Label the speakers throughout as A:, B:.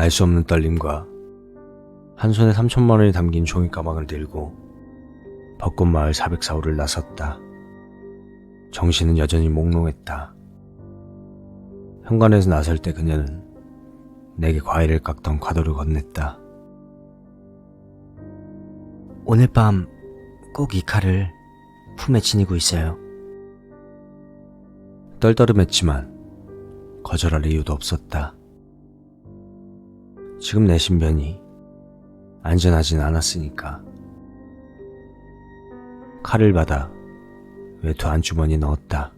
A: 알 수 없는 떨림과 한 손에 3천만 원이 담긴 종이 가방을 들고 벚꽃마을 404호를 나섰다. 정신은 여전히 몽롱했다. 현관에서 나설 때 그녀는 내게 과일을 깎던 과도를 건넸다. 오늘 밤 꼭 이 칼을 품에 지니고 있어요. 떨떠름했지만 거절할 이유도 없었다. 지금 내 신변이 안전하진 않았으니까. 칼을 받아 외투 안주머니에 넣었다.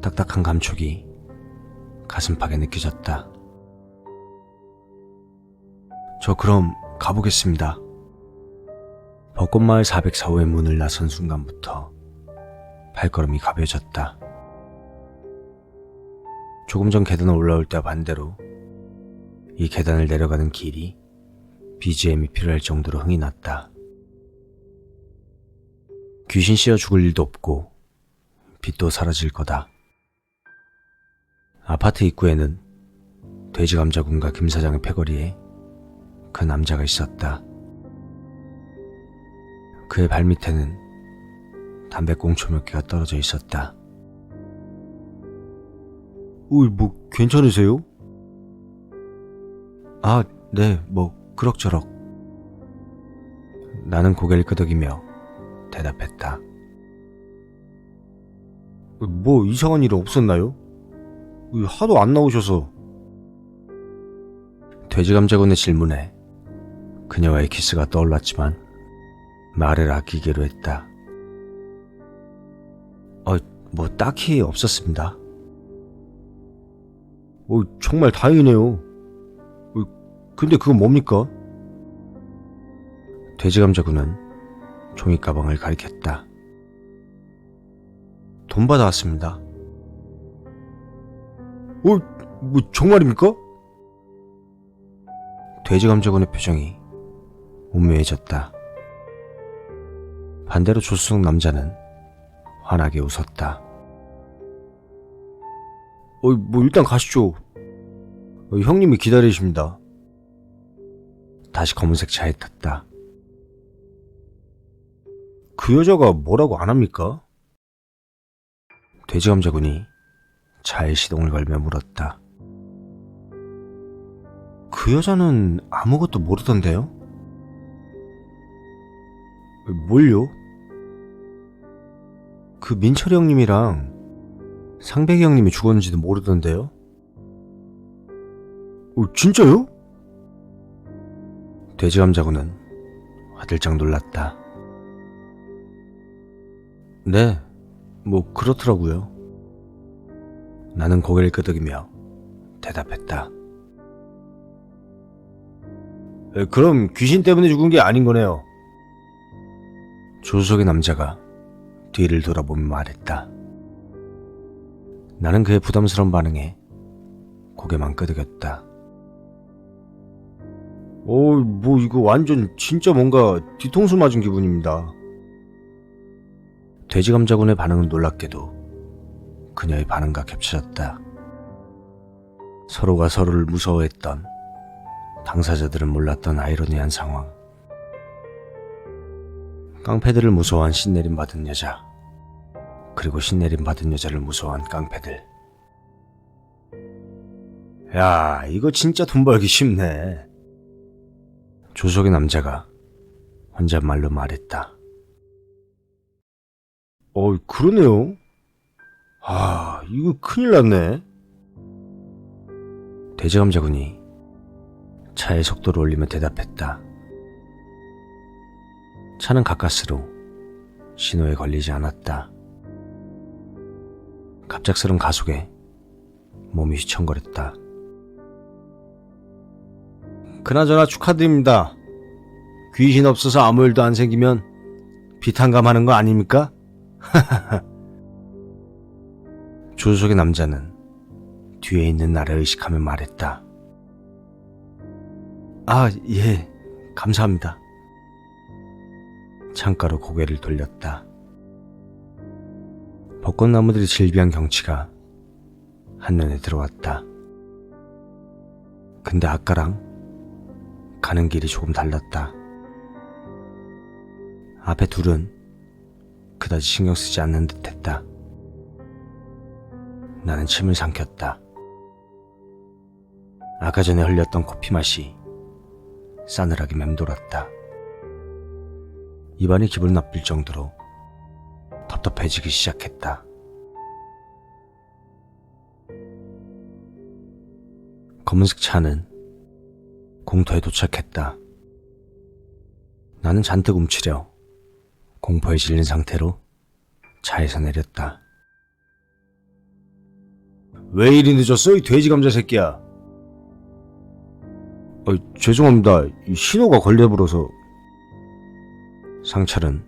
A: 딱딱한 감촉이 가슴팍에 느껴졌다. 저 그럼 가보겠습니다. 벚꽃마을 404호의 문을 나선 순간부터 발걸음이 가벼워졌다. 조금 전 계단을 올라올 때와 반대로 이 계단을 내려가는 길이 BGM이 필요할 정도로 흥이 났다. 귀신 씌어 죽을 일도 없고 빛도 사라질 거다. 아파트 입구에는 돼지 감자군과 김 사장의 패거리에 그 남자가 있었다. 그의 발밑에는 담배꽁초 몇 개가 떨어져 있었다. 어, 뭐 괜찮으세요? 아, 네, 뭐 그럭저럭. 나는 고개를 끄덕이며 대답했다. 뭐 이상한 일 없었나요? 하도 안 나오셔서. 돼지 감자군의 질문에 그녀와의 키스가 떠올랐지만 말을 아끼기로 했다. 어, 뭐 딱히 없었습니다. 어, 정말 다행이네요. 어, 근데 그건 뭡니까? 돼지 감자군은 종이 가방을 가리켰다. 돈 받아왔습니다. 어, 뭐 정말입니까? 돼지 감자군의 표정이 오묘해졌다. 반대로 조수석 남자는 환하게 웃었다. 어, 뭐 일단 가시죠. 어, 형님이 기다리십니다. 다시 검은색 차에 탔다. 그 여자가 뭐라고 안 합니까? 돼지 감자군이 차에 시동을 걸며 물었다. 그 여자는 아무것도 모르던데요? 뭘요? 그 민철이 형님이랑 상백이 형님이 죽었는지도 모르던데요? 어, 진짜요? 돼지 감자군은 화들짝 놀랐다. 네, 뭐 그렇더라고요. 나는 고개를 끄덕이며 대답했다. 에, 그럼 귀신 때문에 죽은 게 아닌 거네요. 조수석의 남자가 뒤를 돌아보며 말했다. 나는 그의 부담스러운 반응에 고개만 끄덕였다. 어, 뭐 이거 완전 진짜 뭔가 뒤통수 맞은 기분입니다. 돼지 감자군의 반응은 놀랍게도 그녀의 반응과 겹쳐졌다. 서로가 서로를 무서워했던 당사자들은 몰랐던 아이러니한 상황. 깡패들을 무서워한 신내림 받은 여자. 그리고 신내림 받은 여자를 무서워한 깡패들. 야, 이거 진짜 돈 벌기 쉽네. 조석의 남자가 혼잣말로 말했다. 어, 그러네요. 아, 이거 큰일 났네. 돼지감자군이 차의 속도를 올리며 대답했다. 차는 가까스로 신호에 걸리지 않았다. 갑작스런 가속에 몸이 휘청거렸다. 그나저나 축하드립니다. 귀신 없어서 아무 일도 안 생기면 비탄감하는 거 아닙니까? 조수석의 남자는 뒤에 있는 나를 의식하며 말했다. 아, 예, 감사합니다. 창가로 고개를 돌렸다. 벚꽃나무들이 질비한 경치가 한눈에 들어왔다. 근데 아까랑 가는 길이 조금 달랐다. 앞에 둘은 그다지 신경 쓰지 않는 듯 했다. 나는 침을 삼켰다. 아까 전에 흘렸던 커피 맛이 싸늘하게 맴돌았다. 입안이 기분 나쁠 정도로 텁텁해지기 시작했다. 검은색 차는 공터에 도착했다. 나는 잔뜩 움츠려 공포에 질린 상태로 차에서 내렸다. 왜 이리 늦었어, 이 돼지 감자 새끼야? 어, 죄송합니다. 이 신호가 걸려버려서. 상철은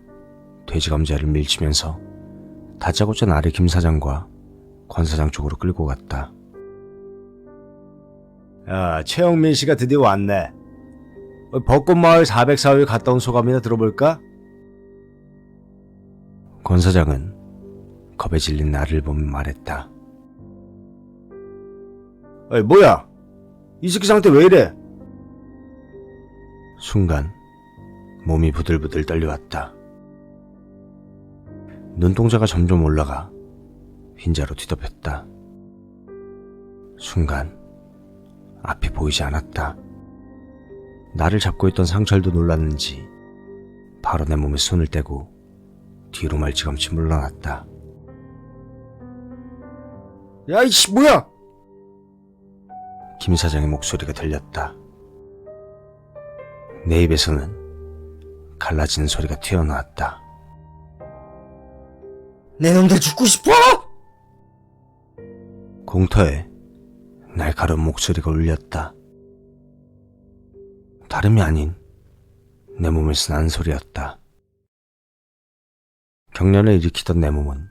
A: 돼지 감자를 밀치면서 다짜고짜 나를 김 사장과 권 사장 쪽으로 끌고 갔다. 야, 최영민 씨가 드디어 왔네. 어, 벚꽃마을 404호에 갔다 온 소감이나 들어볼까? 권 사장은 겁에 질린 나를 보며 말했다. 어이, 뭐야? 이 새끼 상태 왜 이래? 순간 몸이 부들부들 떨려왔다. 눈동자가 점점 올라가 흰자로 뒤덮였다. 순간 앞이 보이지 않았다. 나를 잡고 있던 상철도 놀랐는지 바로 내 몸에 손을 떼고 뒤로 말찌감치 물러났다. 야, 이씨, 뭐야! 김 사장의 목소리가 들렸다. 내 입에서는 갈라지는 소리가 튀어나왔다.
B: 내 놈들 죽고 싶어?
A: 공터에 날카로운 목소리가 울렸다. 다름이 아닌 내 몸에서 나는 소리였다. 경련을 일으키던 내 몸은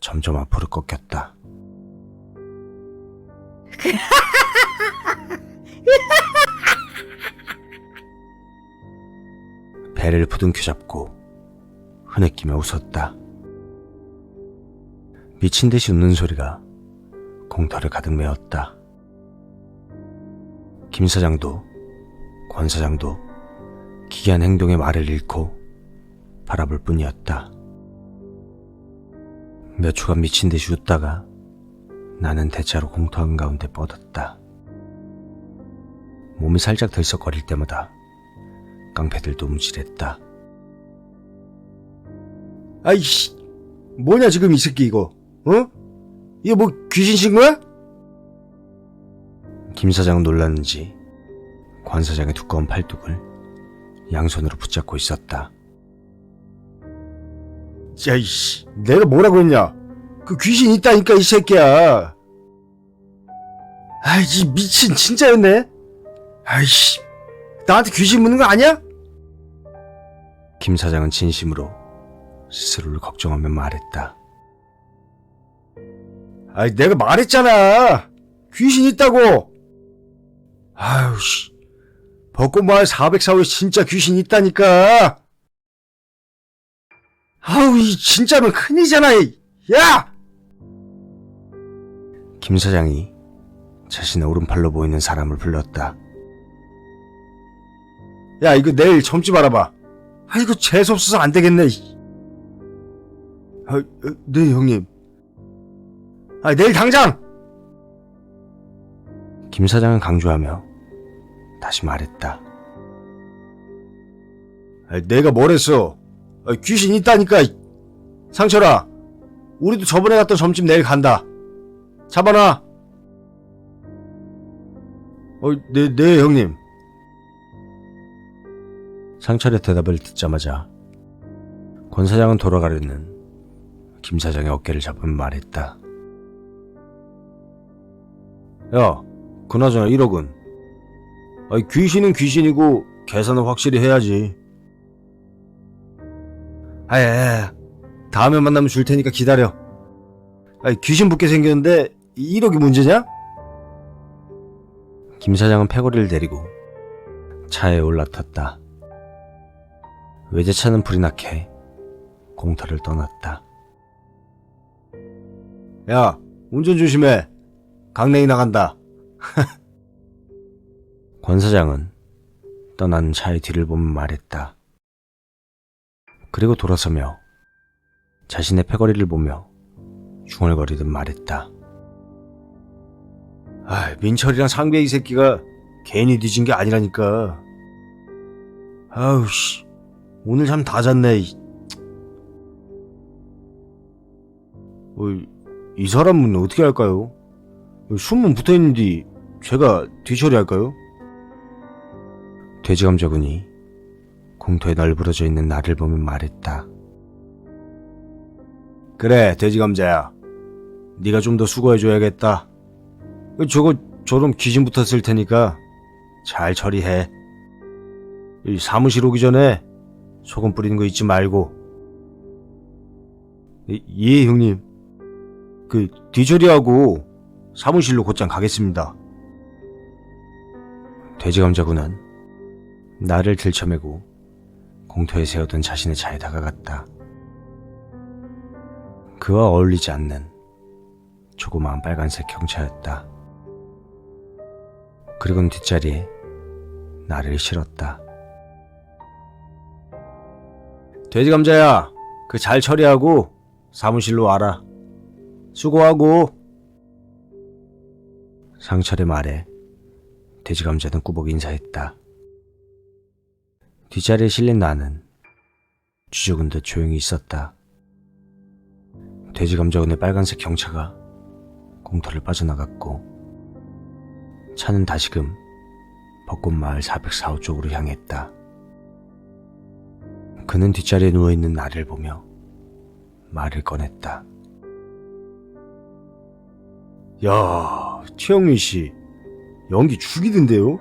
A: 점점 앞으로 꺾였다. 배를 부둥켜 잡고 흐느끼며 웃었다. 미친 듯이 웃는 소리가 공터를 가득 메웠다. 김 사장도 권 사장도 기괴한 행동에 말을 잃고 바라볼 뿐이었다. 몇 초간 미친 듯이 웃다가 나는 대자로 공터 한가운데 뻗었다. 몸이 살짝 들썩거릴 때마다 깡패들도 움찔했다. 아이씨, 뭐냐 지금 이 새끼 이거, 어? 이게 뭐 귀신 신 거야? 김 사장은 놀랐는지 관 사장의 두꺼운 팔뚝을 양손으로 붙잡고 있었다. 야 이씨, 내가 뭐라고 했냐? 그 귀신 있다니까 이 새끼야. 아이 미친 진짜였네. 아이씨, 나한테 귀신 묻는 거 아니야? 김 사장은 진심으로 스스로를 걱정하며 말했다. 아이, 내가 말했잖아. 귀신 있다고. 아유, 씨. 벚꽃마을 404호에 진짜 귀신 있다니까. 아우, 이 진짜면 큰일이잖아. 이. 야! 김 사장이 자신의 오른팔로 보이는 사람을 불렀다. 야, 이거 내일 점집 알아봐. 아, 이거 재수없어서 안 되겠네. 이. 아, 어, 네, 형님. 아, 내일 당장! 김 사장은 강조하며 다시 말했다. 아, 내가 뭘 했어? 아, 귀신 있다니까. 상철아, 우리도 저번에 갔던 점집 내일 간다. 잡아놔. 어, 네, 네, 형님. 상철의 대답을 듣자마자 권 사장은 돌아가려는 김 사장의 어깨를 잡으며 말했다. 야, 그나저나 1억은. 아이, 귀신은 귀신이고, 계산은 확실히 해야지. 아예, 다음에 만나면 줄 테니까 기다려. 아이, 귀신 붙게 생겼는데, 1억이 문제냐? 김 사장은 패거리를 데리고 차에 올라탔다. 외제차는 불이 나게 공터를 떠났다. 야, 운전 조심해. 강냉이 나간다. 권 사장은 떠나는 차의 뒤를 보며 말했다. 그리고 돌아서며 자신의 패거리를 보며 중얼거리듯 말했다. 아, 민철이랑 상배 이 새끼가 괜히 뒤진 게 아니라니까. 아우 씨, 오늘 잠 다 잤네. 이. 어, 이 사람은 어떻게 할까요? 숨은 붙어 있는데 제가 뒤처리 할까요? 돼지 감자군이 공터에 널브러져 있는 나를 보며 말했다. 그래, 돼지 감자야. 네가 좀 더 수고해줘야겠다. 저거 저럼 귀신 붙었을 테니까 잘 처리해. 이 사무실 오기 전에 소금 뿌리는 거 잊지 말고. 예, 예, 형님. 그 뒤처리하고 사무실로 곧장 가겠습니다. 돼지 감자군은 나를 들쳐매고 공터에 세우던 자신의 차에 다가갔다. 그와 어울리지 않는 조그마한 빨간색 경차였다. 그리고는 뒷자리에 나를 실었다. 돼지 감자야, 그 잘 처리하고 사무실로 와라. 수고하고. 상철의 말에 돼지 감자는 꾸벅 인사했다. 뒷자리에 실린 나는 쥐죽은 듯 조용히 있었다. 돼지 감자군의 빨간색 경차가 공터를 빠져나갔고 차는 다시금 벚꽃마을 404호 쪽으로 향했다. 그는 뒷자리에 누워있는 나를 보며 말을 꺼냈다. 야, 최영민 씨, 연기 죽이던데요?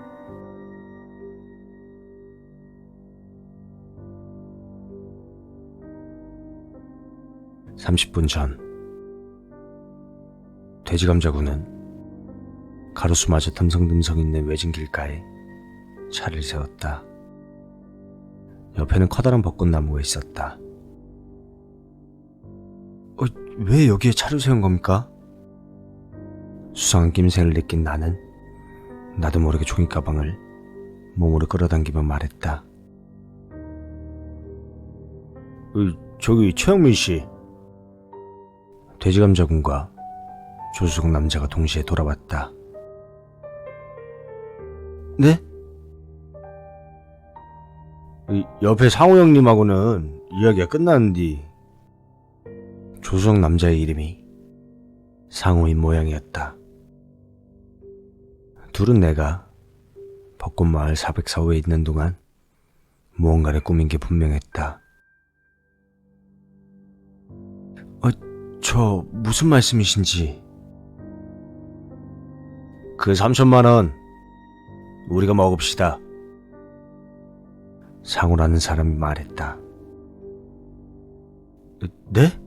A: (30분) 전 돼지 감자군은 가로수마저 듬성듬성 있는 외진 길가에 차를 세웠다. 옆에는 커다란 벚꽃나무가 있었다. 어, 왜 여기에 차를 세운 겁니까? 수상한 낌새를 느낀 나는 나도 모르게 종이 가방을 몸으로 끌어당기며 말했다. 어, 저기 최영민 씨. 돼지감자군과 조수국 남자가 동시에 돌아왔다. 네? 이 옆에 상호 형님하고는 이야기가 끝났는데 조수석 남자의 이름이 상호인 모양이었다. 둘은 내가 벚꽃마을 404호에 있는 동안 무언가를 꾸민 게 분명했다. 어, 저 무슨 말씀이신지. 그 3천만 원 우리가 먹읍시다. 상우라는 사람이 말했다. 네?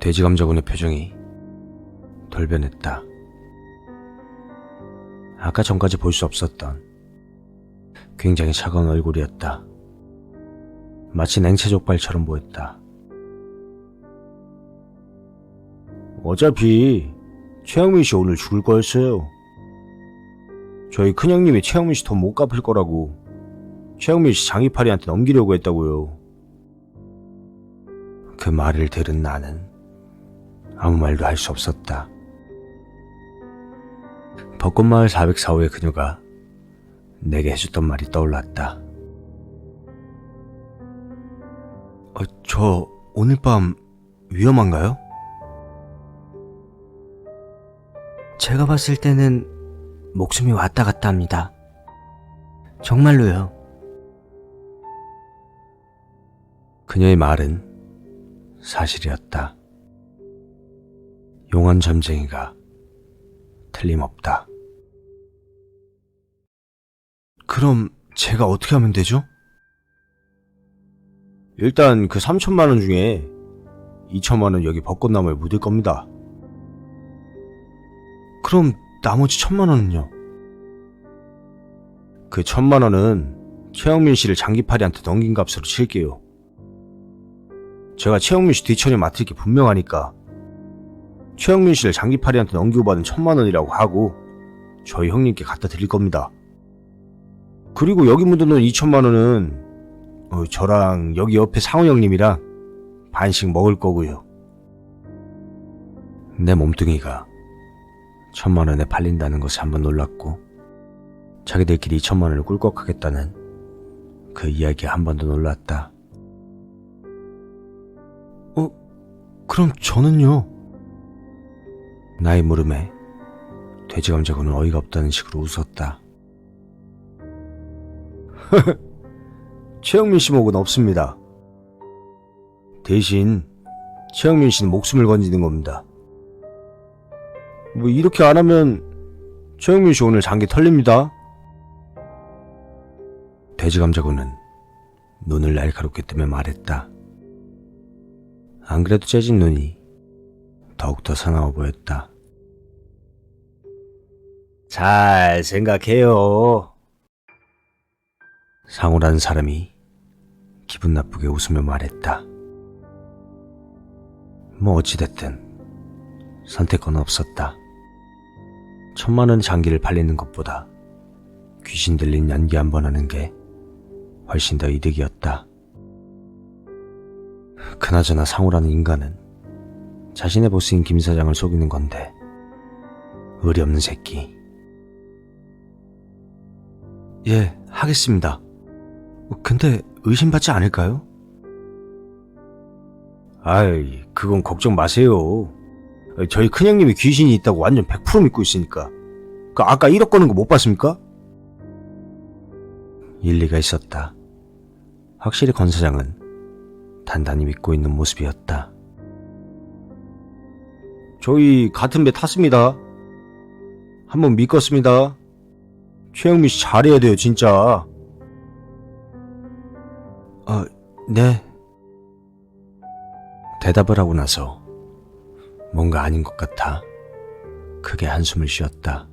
A: 돼지감자군의 표정이 돌변했다. 아까 전까지 볼 수 없었던 굉장히 차가운 얼굴이었다. 마치 냉채 족발처럼 보였다. 어차피 최영민 씨 오늘 죽을 거였어요. 저희 큰형님이 최영민 씨 돈 못 갚을 거라고 최영민 씨 장이파리한테 넘기려고 했다고요. 그 말을 들은 나는 아무 말도 할 수 없었다. 벚꽃마을 404호의 그녀가 내게 해줬던 말이 떠올랐다. 어, 저 오늘 밤 위험한가요? 제가 봤을 때는 목숨이 왔다 갔다 합니다. 정말로요. 그녀의 말은 사실이었다. 용한 점쟁이가 틀림없다. 그럼 제가 어떻게 하면 되죠? 일단 그 3천만 원 중에 2천만 원 여기 벚꽃나무에 묻을 겁니다. 그럼 나머지 천만 원은요? 그 천만 원은 최영민 씨를 장기파리한테 넘긴 값으로 칠게요. 제가 최영민 씨 뒤처리 맡을 게 분명하니까 최영민 씨를 장기파리한테 넘기고 받은 천만 원이라고 하고 저희 형님께 갖다 드릴 겁니다. 그리고 여기 묻어놓은 2천만 원은 어, 저랑 여기 옆에 상호 형님이랑 반씩 먹을 거고요. 내 몸뚱이가 천만 원에 팔린다는 것에 한번 놀랐고 자기들끼리 2천만 원을 꿀꺽하겠다는 그 이야기에 한 번 더 놀랐다. 어? 그럼 저는요? 나의 물음에 돼지 감자군은 어이가 없다는 식으로 웃었다. 최영민 씨 목은 없습니다. 대신 최영민 씨는 목숨을 건지는 겁니다. 뭐 이렇게 안 하면 최영민 씨 오늘 장기 털립니다. 돼지 감자군은 눈을 날카롭게 뜨며 말했다. 안 그래도 째진 눈이 더욱더 사나워 보였다. 잘 생각해요. 상우라는 사람이 기분 나쁘게 웃으며 말했다. 뭐 어찌됐든 선택권 없었다. 천만 원 장기를 팔리는 것보다 귀신 들린 연기 한 번 하는 게 훨씬 더 이득이었다. 그나저나 상우라는 인간은 자신의 보스인 김 사장을 속이는 건데 의리 없는 새끼. 예, 하겠습니다. 근데 의심받지 않을까요? 아이, 그건 걱정 마세요. 저희 큰형님이 귀신이 있다고 완전 100% 믿고 있으니까. 그 아까 1억 거는 거 못 봤습니까? 일리가 있었다. 확실히 권 사장은 단단히 믿고 있는 모습이었다. 저희 같은 배 탔습니다. 한번 믿겠습니다. 최영민 씨 잘해야 돼요, 진짜. 아, 네. 대답을 하고 나서 뭔가 아닌 것 같아 크게 한숨을 쉬었다.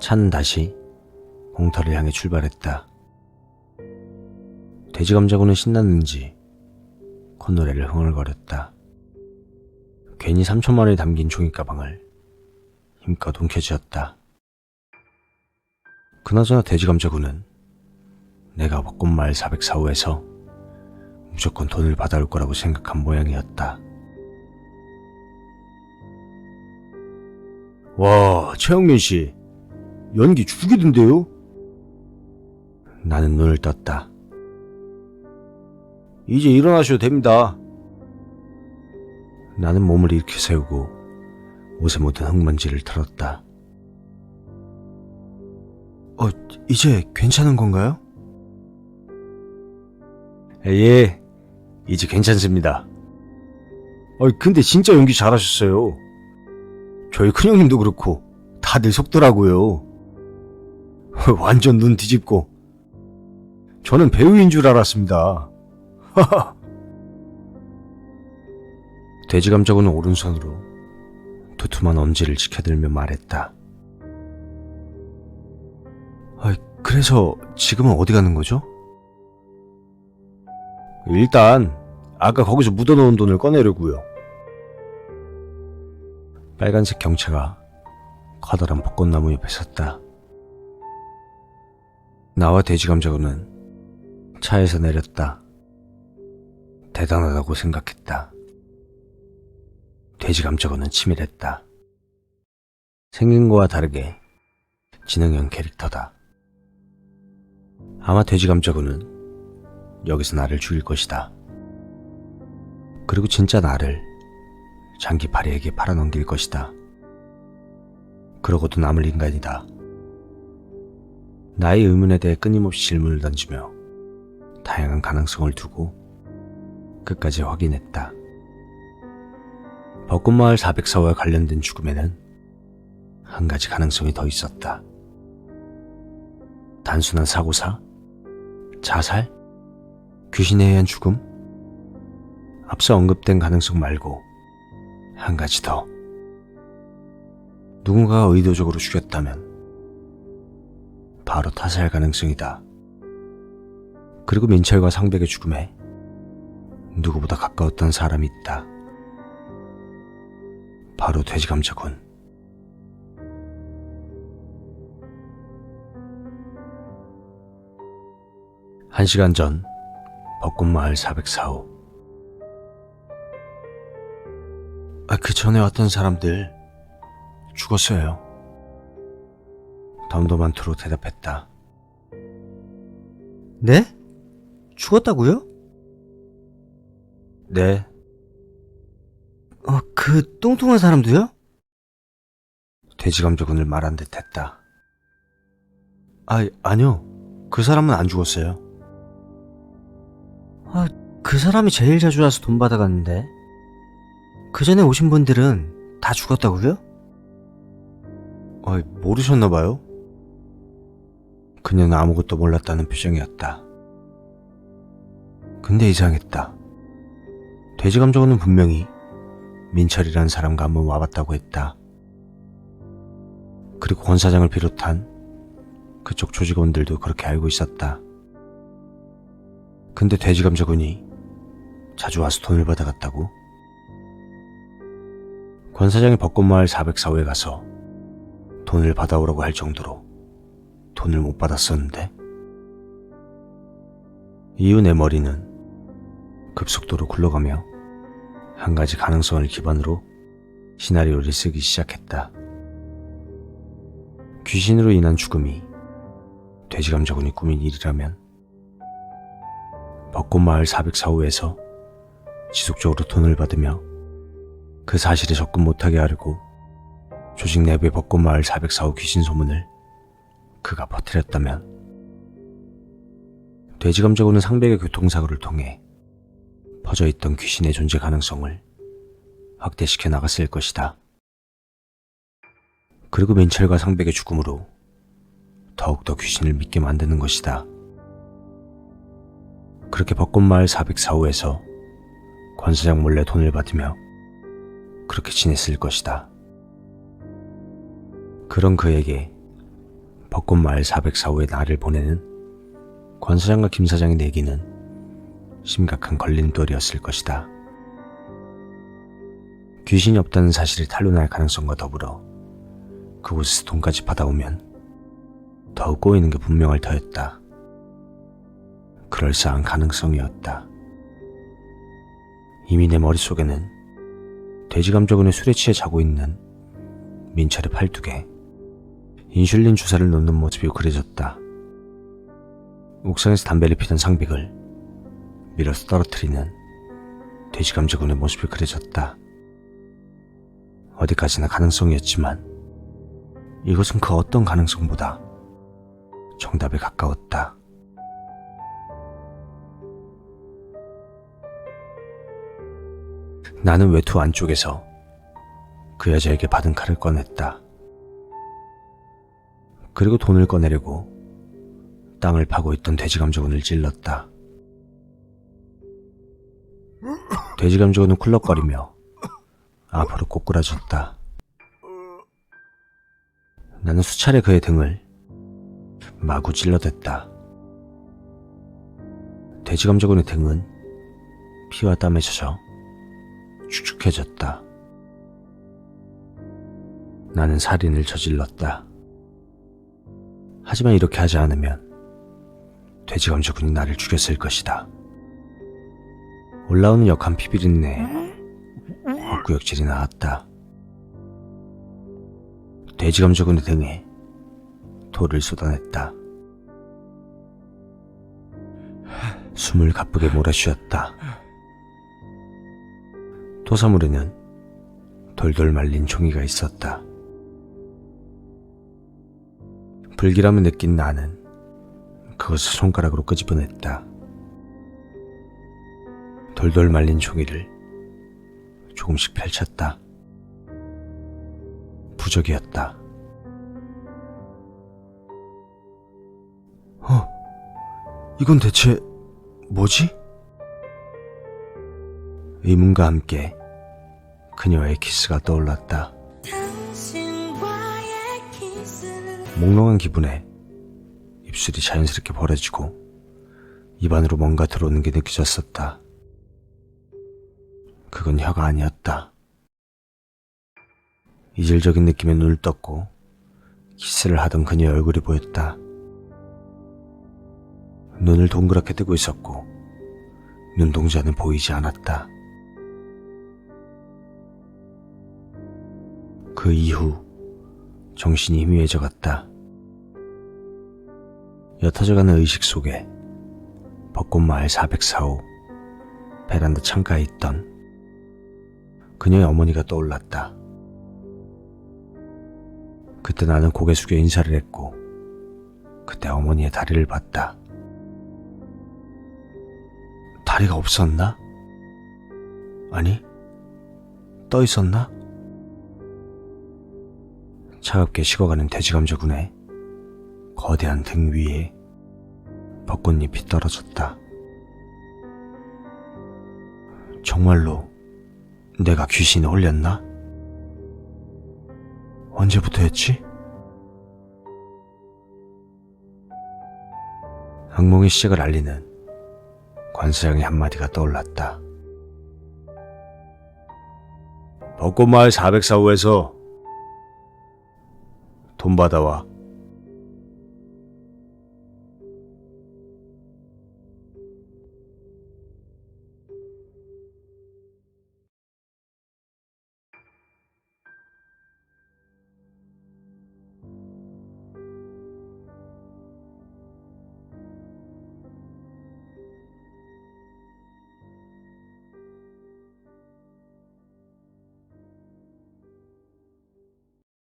A: 차는 다시 공터를 향해 출발했다. 돼지 감자고는 신났는지 콧노래를 흥얼거렸다. 괜히 3천만 원이 담긴 종이 가방을 힘껏 움켜쥐었다. 그나저나 돼지 감자고는 내가 벚꽃마을 404호에서 무조건 돈을 받아올 거라고 생각한 모양이었다. 와, 최영민 씨. 연기 죽이던데요? 나는 눈을 떴다. 이제 일어나셔도 됩니다. 나는 몸을 일으켜 세우고 옷에 묻은 흙먼지를 털었다. 어, 이제 괜찮은 건가요? 예, 이제 괜찮습니다. 어, 근데 진짜 연기 잘하셨어요. 저희 큰형님도 그렇고 다들 속더라고요. 완전 눈 뒤집고 저는 배우인 줄 알았습니다. 돼지 감자고는 오른손으로 두툼한 엄지를 지켜들며 말했다. 아, 그래서 지금은 어디 가는 거죠? 일단 아까 거기서 묻어놓은 돈을 꺼내려고요. 빨간색 경차가 커다란 벚꽃나무 옆에 섰다. 나와 돼지 감자고는 차에서 내렸다. 대단하다고 생각했다. 돼지 감자고는 치밀했다. 생긴 거와 다르게 지능형 캐릭터다. 아마 돼지 감자고는 여기서 나를 죽일 것이다. 그리고 진짜 나를 장기파리에게 팔아넘길 것이다. 그러고도 남을 인간이다. 나의 의문에 대해 끊임없이 질문을 던지며 다양한 가능성을 두고 끝까지 확인했다. 벚꽃마을 404호와 관련된 죽음에는 한 가지 가능성이 더 있었다. 단순한 사고사? 자살? 귀신에 의한 죽음? 앞서 언급된 가능성 말고 한 가지 더. 누군가가 의도적으로 죽였다면 바로 타살 가능성이다. 그리고 민철과 상백의 죽음에 누구보다 가까웠던 사람이 있다. 바로 돼지감자군. 한 시간 전 벚꽃마을 404호 아, 그 전에 왔던 사람들 죽었어요. 덤덤한투로 대답했다.
B: 네? 죽었다고요?
A: 네,
B: 어, 그 뚱뚱한 사람도요?
A: 돼지감독은을 말한 듯 했다. 아, 아니요. 그 사람은 안 죽었어요.
B: 그 사람이 제일 자주 와서 돈 받아갔는데. 그 전에 오신 분들은 다 죽었다고요?
A: 아, 모르셨나봐요? 그녀는 아무것도 몰랐다는 표정이었다. 근데 이상했다. 돼지감독은 분명히 민철이라는 사람과 한번 와봤다고 했다. 그리고 권 사장을 비롯한 그쪽 조직원들도 그렇게 알고 있었다. 근데 돼지감독은이 자주 와서 돈을 받아갔다고? 권 사장이 벚꽃마을 404호에 가서 돈을 받아오라고 할 정도로 돈을 못 받았었는데 이후 내 머리는 급속도로 굴러가며 한 가지 가능성을 기반으로 시나리오를 쓰기 시작했다. 귀신으로 인한 죽음이 돼지감저군이 꾸민 일이라면 벚꽃마을 404호에서 지속적으로 돈을 받으며 그 사실에 접근 못하게 하려고 조직 내부의 벚꽃마을 404호 귀신 소문을 그가 퍼뜨렸다면 돼지감저군은 상백의 교통사고를 통해 퍼져있던 귀신의 존재 가능성을 확대시켜 나갔을 것이다. 그리고 민철과 상백의 죽음으로 더욱더 귀신을 믿게 만드는 것이다. 그렇게 벚꽃마을 404호에서 관사장 몰래 돈을 받으며 그렇게 지냈을 것이다. 그런 그에게 벚꽃마을 404호의 날을 보내는 권 사장과 김 사장의 내기는 심각한 걸림돌이었을 것이다. 귀신이 없다는 사실을 탄로날 가능성과 더불어 그곳에서 돈까지 받아오면 더욱 꼬이는 게 분명할 터였다. 그럴싸한 가능성이었다. 이미 내 머릿속에는 돼지감저근의 술에 취해 자고 있는 민철의 팔뚝에 인슐린 주사를 놓는 모습이 그려졌다. 옥상에서 담배를 피던 상백을 밀어서 떨어뜨리는 돼지감저군의 모습이 그려졌다. 어디까지나 가능성이었지만 이것은 그 어떤 가능성보다 정답에 가까웠다. 나는 외투 안쪽에서 그 여자에게 받은 칼을 꺼냈다. 그리고 돈을 꺼내려고 땅을 파고 있던 돼지감저군을 찔렀다. 돼지감저군은 쿨럭거리며 앞으로 꼬꾸라졌다. 나는 수차례 그의 등을 마구 찔러댔다. 돼지감저군의 등은 피와 땀에 젖어 축축해졌다. 나는 살인을 저질렀다. 하지만 이렇게 하지 않으면 돼지감저군이 나를 죽였을 것이다. 올라오는 역한 피비린내 헛구역질이 나왔다. 돼지감저군의 등에 돌을 쏟아냈다. 숨을 가쁘게 몰아쉬었다. 토사물에는 돌돌 말린 종이가 있었다. 불길함을 느낀 나는 그것을 손가락으로 끄집어냈다. 돌돌 말린 종이를 조금씩 펼쳤다. 부적이었다. 어, 이건 대체 뭐지? 의문과 함께 그녀의 키스가 떠올랐다. 몽롱한 기분에 입술이 자연스럽게 벌어지고 입안으로 뭔가 들어오는 게 느껴졌었다. 그건 혀가 아니었다. 이질적인 느낌에 눈을 떴고 키스를 하던 그녀의 얼굴이 보였다. 눈을 동그랗게 뜨고 있었고 눈동자는 보이지 않았다. 그 이후 정신이 희미해져 갔다. 옅어져가는 의식 속에 벚꽃마을 404호 베란다 창가에 있던 그녀의 어머니가 떠올랐다. 그때 나는 고개 숙여 인사를 했고 그때 어머니의 다리를 봤다. 다리가 없었나? 아니, 떠 있었나? 차갑게 식어가는 돼지감자군에 거대한 등 위에 벚꽃잎이 떨어졌다. 정말로 내가 귀신에 홀렸나? 언제부터였지? 악몽의 시작을 알리는 관사장의 한마디가 떠올랐다. 벚꽃마을 404호에서 돈 받아와.